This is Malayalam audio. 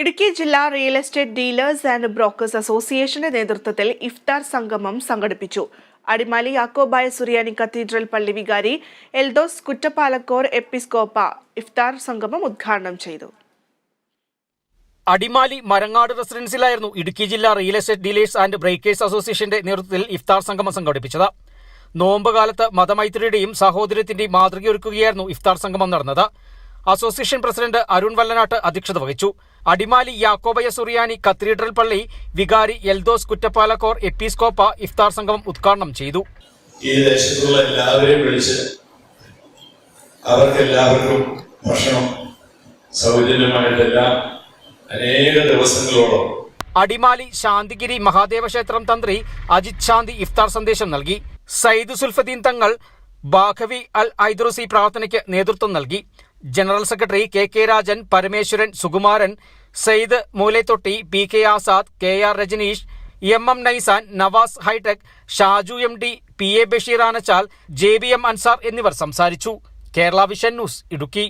ഇടുക്കി ജില്ലാ real estate dealers and brokers അസോസിയേഷന്റെ നേതൃത്വത്തിൽ ഇഫ്താർ സംഗമം സംഘടിപ്പിച്ചു. അടിമാലി യാക്കോബായ സുറിയാനി കത്തീഡ്രൽ പള്ളി വികാരി എൽദോസ് കുറ്റപ്പാലക്കോർ എപ്പിസ്കോപ്പ ഇഫ്താർ സംഗമം ഉദ്ഘാടനം ചെയ്തു. അടിമാലി മരങ്ങാട് റെസിഡൻസിലായിരുന്നു ഇടുക്കി ജില്ലാ real estate dealers and brokers അസോസിയേഷന്റെ നേതൃത്വത്തിൽ ഇഫ്താർ സംഗമം സംഘടിപ്പിച്ചത്. നോമ്പ് കാലത്ത് മതമൈത്രിയുടെയും സഹോദര്യത്തിന്റെയും മാതൃകയൊരുക്കുകയായിരുന്നു ഇഫ്താർ സംഗമം നടന്നത്. അസോസിയേഷൻ പ്രസിഡന്റ് അരുൺ വല്ലനാട്ട് അധ്യക്ഷത വഹിച്ചു. അടിമാലി യാക്കോബയ സുറിയാനി കത്തീഡ്രൽ പള്ളി വികാരി എൽദോസ് കുറ്റപ്പാലക്കോർ എപ്പിസ്കോപ്പ ഇഫ്താർ സംഗമം ഉദ്ഘാടനം ചെയ്തു. ഈ ദേശത്തുള്ള എല്ലാവരെയും വിളിച്ച് ഭക്ഷണം സൗജന്യമായിട്ടെല്ലാം അനേക ദിവസങ്ങളോളം അടിമാലി ശാന്തിഗിരി മഹാദേവ ക്ഷേത്രം തന്ത്രി അജിത് ശാന്തി ഇഫ്താർ സന്ദേശം നൽകി. സയ്യിദ് സുൽഫദീൻ തങ്ങൾ ബാഖവി അൽ ഐദ്രുസി പ്രാർത്ഥനയ്ക്ക് നേതൃത്വം നൽകി. General secretary K K Rajan Parameswaran Sukumaran Sayed Moolethotti P K Azad K R Rajaneesh M M Naisan Navas hitech Shaju M D P A Basheer Anachal J B M Ansar എന്നിവർ സംസാരിച്ചു. Kerala vision news Idukki.